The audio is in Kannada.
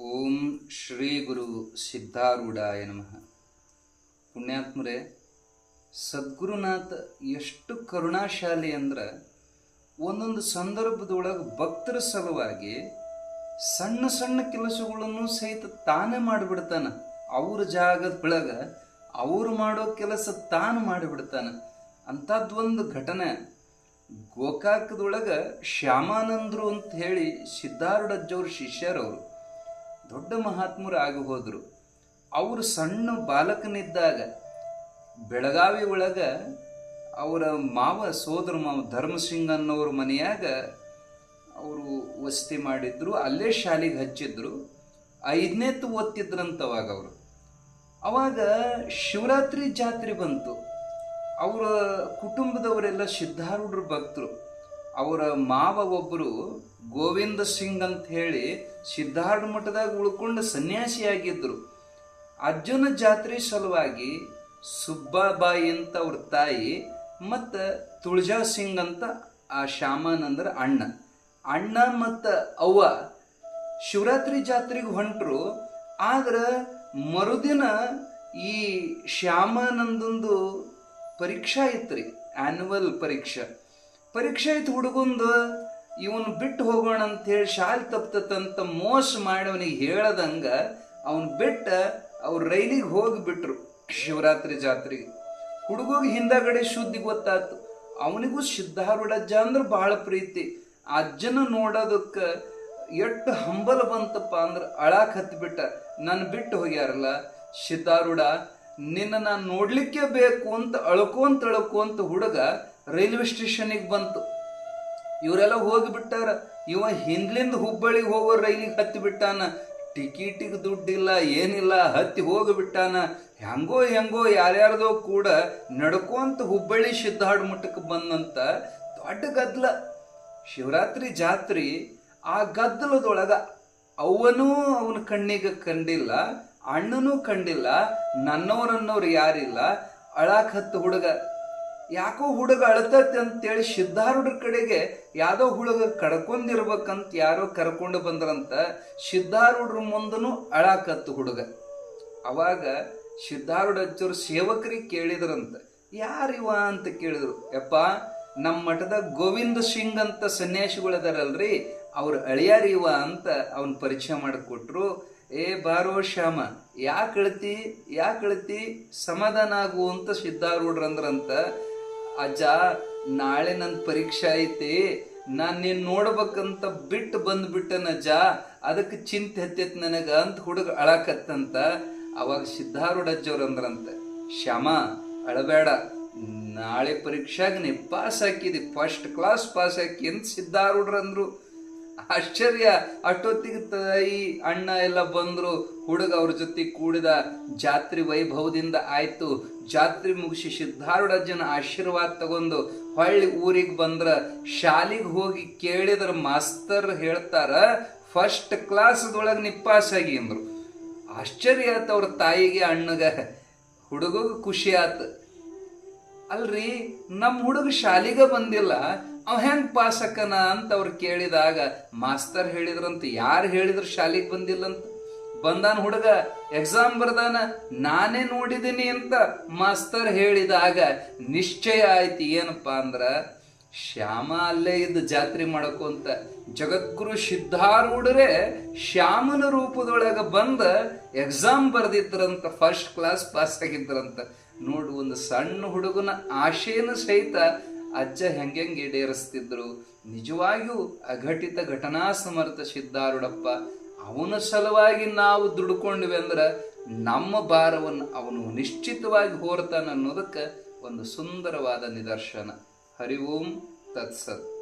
ಓಂ ಶ್ರೀ ಗುರು ಸಿದ್ಧಾರೂಢಾಯ ನಮಃ. ಪುಣ್ಯಾತ್ಮರೇ, ಸದ್ಗುರುನಾಥ ಎಷ್ಟು ಕರುಣಾಶಾಲಿ ಅಂದ್ರೆ ಒಂದೊಂದು ಸಂದರ್ಭದೊಳಗೆ ಭಕ್ತರ ಸಲುವಾಗಿ ಸಣ್ಣ ಸಣ್ಣ ಕೆಲಸಗಳನ್ನು ಸಹಿತ ತಾನೇ ಮಾಡಿಬಿಡ್ತಾನ. ಅವ್ರ ಜಾಗದ ಬೆಳಗ ಅವರು ಮಾಡೋ ಕೆಲಸ ತಾನು ಮಾಡಿಬಿಡ್ತಾನ. ಅಂಥದ್ದೊಂದು ಘಟನೆ. ಗೋಕಾಕದೊಳಗ ಶ್ಯಾಮಾನಂದರು ಅಂತ ಹೇಳಿ ಸಿದ್ಧಾರೂಢಜ್ಜವ್ರ ಶಿಷ್ಯರವರು ದೊಡ್ಡ ಮಹಾತ್ಮರು ಆಗಿ ಹೋದರು. ಅವರು ಸಣ್ಣ ಬಾಲಕನಿದ್ದಾಗ ಬೆಳಗಾವಿ ಒಳಗೆ ಅವರ ಮಾವ ಸೋದರ ಮಾವ ಧರ್ಮಸಿಂಗ್ ಅನ್ನೋರ ಮನೆಯಾಗ ಅವರು ವಸತಿ ಮಾಡಿದ್ರು. ಅಲ್ಲೇ ಶಾಲೆಗೆ ಹಚ್ಚಿದ್ರು. ಐದನೇತು ಓದ್ತಿದ್ರಂತವಾಗ ಅವರು. ಅವಾಗ ಶಿವರಾತ್ರಿ ಜಾತ್ರೆ ಬಂತು. ಅವರ ಕುಟುಂಬದವರೆಲ್ಲ ಸಿದ್ಧಾರೂಢರು ಭಕ್ತರು. ಅವರ ಮಾವ ಒಬ್ಬರು ಗೋವಿಂದ ಸಿಂಗ್ ಅಂತ ಹೇಳಿ ಸಿದ್ಧಾರ್ಥ ಮಠದಾಗ ಉಳ್ಕೊಂಡು ಸನ್ಯಾಸಿಯಾಗಿದ್ದರು ಅರ್ಜುನ ಜಾತ್ರೆ ಸಲುವಾಗಿ ಸುಬ್ಬಾಬಾಯಿ ಅಂತ ಅವ್ರ ತಾಯಿ ಮತ್ತು ತುಳಜಾ ಸಿಂಗ್ ಅಂತ ಆ ಶ್ಯಾಮಾನಂದರ ಅಣ್ಣ. ಅಣ್ಣ ಮತ್ತು ಅವ್ವ ಶಿವರಾತ್ರಿ ಜಾತ್ರೆಗೆ ಹೊಂಟರು. ಆದ್ರೆ ಮರುದಿನ ಈ ಶ್ಯಾಮನಂದೊಂದು ಪರೀಕ್ಷಾ ಇತ್ರಿ ಆನ್ಯುವಲ್ ಪರೀಕ್ಷೆ. ಪರೀಕ್ಷೆ ಐತಿ ಹುಡುಗಂದು, ಇವನು ಬಿಟ್ಟು ಹೋಗೋಣ ಅಂತ ಹೇಳಿ ಶಾಲೆ ತಪ್ತತಂತ ಮೋಸ ಮಾಡಿ ಅವನಿಗೆ ಹೇಳದಂಗ ಅವನು ಬಿಟ್ಟ ಅವ್ರ ರೈಲಿಗೆ ಹೋಗಿಬಿಟ್ರು ಶಿವರಾತ್ರಿ ಜಾತ್ರೆಗೆ. ಹುಡುಗಗೆ ಹಿಂದಗಡೆ ಶುದ್ಧಿ ಗೊತ್ತಾತು. ಅವನಿಗೂ ಸಿದ್ಧಾರೂಢಜ್ಜ ಅಂದ್ರೆ ಬಹಳ ಪ್ರೀತಿ. ಅಜ್ಜನ ನೋಡೋದಕ್ಕೆ ಎಷ್ಟು ಹಂಬಲ ಬಂತಪ್ಪ ಅಂದ್ರೆ ಅಳಾಕ್ ಹತ್ತಿಬಿಟ್ಟ ನನ್ನ ಬಿಟ್ಟು ಹೋಗ್ಯಾರಲ್ಲ, ಸಿದ್ಧಾರೂಢ, ನಿನ್ನ ನಾನು ನೋಡ್ಲಿಕ್ಕೆ ಬೇಕು ಅಂತ ಅಳ್ಕೊಂತ ಅಳ್ಕೊಂತ ಹುಡುಗ ರೈಲ್ವೆ ಸ್ಟೇಷನಿಗೆ ಬಂತು. ಇವರೆಲ್ಲ ಹೋಗಿಬಿಟ್ಟಾರ ಇವ ಹಿಂದ್ಲಿಂದ ಹುಬ್ಬಳ್ಳಿಗೆ ಹೋಗೋ ರೈಲಿಗೆ ಹತ್ತಿ ಬಿಟ್ಟಾನ. ಟಿಕೆಟಿಗೆ ದುಡ್ಡಿಲ್ಲ, ಏನಿಲ್ಲ, ಹತ್ತಿ ಹೋಗಿಬಿಟ್ಟಾನ ಹೆಂಗೋ ಹೆಂಗೋ ಯಾರ್ಯಾರ್ದೋ ಕೂಡ ನಡ್ಕೊಂತ ಹುಬ್ಬಳ್ಳಿ ಸಿದ್ಧಾಡ್ ಮಠಕ್ಕೆ ಬಂದಂತ ದೊಡ್ಡ ಗದ್ದಲ ಶಿವರಾತ್ರಿ ಜಾತ್ರೆ, ಆ ಗದ್ದಲದೊಳಗ ಅವನೂ ಅವನ ಕಣ್ಣಿಗೆ ಕಂಡಿಲ್ಲ, ಅಣ್ಣನೂ ಕಂಡಿಲ್ಲ ನನ್ನವರನ್ನೋರು ಯಾರಿಲ್ಲ. ಅಳಾಕ್ ಹತ್ತು ಹುಡುಗ. ಯಾಕೋ ಹುಡುಗ ಅಳತೈತಿ ಅಂತೇಳಿ ಸಿದ್ಧಾರೂಢರ ಕಡೆಗೆ ಯಾವುದೋ ಹುಡುಗ ಕಡ್ಕೊಂಡಿರ್ಬೇಕಂತ ಯಾರೋ ಕರ್ಕೊಂಡು ಬಂದ್ರಂತ ಸಿದ್ಧಾರೂಢರ ಮುಂದನು ಅಳಾಕತ್ತು ಹುಡುಗ. ಅವಾಗ ಸಿದ್ಧಾರೂಢ ಅಜ್ಜರು ಸೇವಕರಿಗೆ ಕೇಳಿದ್ರಂತ ಯಾರಿವ ಅಂತ ಕೇಳಿದ್ರು. ಯಪ್ಪ ನಮ್ಮ ಮಠದ ಗೋವಿಂದ ಸಿಂಗ್ ಅಂತ ಸನ್ಯಾಸಿಗಳದಾರಲ್ರಿ ಅವ್ರ ಅಳಿಯಾರಿವ ಅಂತ ಅವನ್ ಪರಿಚಯ ಮಾಡಿಕೊಟ್ರು. ಏ ಬಾರೋ ಶ್ಯಾಮ, ಯಾಕೆ ಅಳ್ತಿ ಯಾಕೆ ಅಳ್ತಿ? ಸಮಾಧಾನ ಆಗು ಅಂತ ಅಜ್ಜ, ನಾಳೆ ನನ್ನ ಪರೀಕ್ಷೆ ಐತಿ. ನಾನು ನೀನು ನೋಡ್ಬೇಕಂತ ಬಿಟ್ಟು ಬಂದ್ಬಿಟ್ಟನಜ್ಜ ಅದಕ್ಕೆ ಚಿಂತೆ ಹತ್ತೈತಿ ನನಗ ಅಂತ ಹುಡುಗ ಅಳಕತ್ತಂತ. ಅವಾಗ ಸಿದ್ಧಾರೂಢ ಅಜ್ಜವ್ರು ಅಂದ್ರಂತ, ಶ್ಯಾಮ, ಅಳಬೇಡ. ನಾಳೆ ಪರೀಕ್ಷಾಗ ನೀ ಪಾಸ್ ಹಾಕಿದಿ. ಫಸ್ಟ್ ಕ್ಲಾಸ್ ಪಾಸ್ ಹಾಕಿ ಅಂತ ಸಿದ್ಧಾರೂಢ್ರು ಅಂದ್ರು ಆಶ್ಚರ್ಯ ಅಷ್ಟೊತ್ತಿಗೆ ತಾಯಿ ಅಣ್ಣ ಎಲ್ಲ ಬಂದ್ರು. ಹುಡುಗ ಅವ್ರ ಜೊತೆ ಕೂಡಿದ ಜಾತ್ರೆ ವೈಭವದಿಂದ ಆಯ್ತು. ಜಾತ್ರೆ ಮುಗಿಸಿ ಸಿದ್ಧಾರೂಢಜ್ಜನ ಆಶೀರ್ವಾದ ತಗೊಂಡು ಹೊಳ್ಳಿ ಊರಿಗೆ ಬಂದ್ರ ಶಾಲೆಗೆ ಹೋಗಿ ಕೇಳಿದ್ರ ಮಾಸ್ತರ್ ಹೇಳ್ತಾರ, ಫಸ್ಟ್ ಕ್ಲಾಸ್ದೊಳಗೆ ನಿಪ್ಪಾಸಾಗಿ ಅಂದ್ರು. ಆಶ್ಚರ್ಯ ಆಯ್ತು ಅವ್ರ ತಾಯಿಗೆ, ಅಣ್ಣಗ. ಹುಡುಗಗೆ ಖುಷಿ ಆತು. ಅಲ್ರಿ ನಮ್ಮ ಹುಡುಗ ಶಾಲಿಗ ಬಂದಿಲ್ಲ ಅವ ಹೆಂಗ್ ಪಾಸ್ ಅಕ್ಕನ ಅಂತ ಅವ್ರು ಕೇಳಿದಾಗ, ಮಾಸ್ತರ್ ಹೇಳಿದ್ರಂತ, ಯಾರು ಹೇಳಿದ್ರು ಶಾಲೆಗೆ ಬಂದಿಲ್ಲ ಅಂತ ಬಂದಾನ ಹುಡುಗ, ಎಕ್ಸಾಮ್ ಬರ್ದಾನ, ನಾನೇ ನೋಡಿದೀನಿ ಅಂತ ಮಾಸ್ತರ್ ಹೇಳಿದಾಗ, ನಿಶ್ಚಯ ಆಯ್ತು, ಏನಪ್ಪಾ ಅಂದ್ರ, ಶ್ಯಾಮ ಅಲ್ಲೇ ಇದ್ದು ಜಾತ್ರೆ ಮಾಡಕು ಅಂತ, ಜಗದ್ಗುರು ಸಿದ್ಧಾರೂಢರೇ ಶ್ಯಾಮನ ರೂಪದೊಳಗ ಬಂದ ಎಕ್ಸಾಮ್ ಬರ್ದಿದ್ರಂತ, ಫಸ್ಟ್ ಕ್ಲಾಸ್ ಪಾಸ್ ಆಗಿದ್ರಂತ ನೋಡು ಒಂದು ಸಣ್ಣ ಹುಡುಗನ ಆಶೆಯನ್ನು ಸಹಿತ ಅಜ್ಜ ಹೆಂಗೆಂಗೆ ಈಡೇರಿಸ್ತಿದ್ರು ನಿಜವಾಗಿಯೂ ಅಘಟಿತ ಘಟನಾ ಸಮರ್ಥ ಸಿದ್ದಾರುಡಪ್ಪ ಅವನ ಸಲುವಾಗಿ ನಾವು ದುಡ್ಕೊಂಡ್ವಿ ಅಂದ್ರೆ ನಮ್ಮ ಭಾರವನ್ನು ಅವನು ನಿಶ್ಚಿತವಾಗಿ ಹೋರ್ತಾನ ಅನ್ನೋದಕ್ಕೆ ಒಂದು ಸುಂದರವಾದ ನಿದರ್ಶನ. ಹರಿ ಓಂ, ತತ್ಸತ್.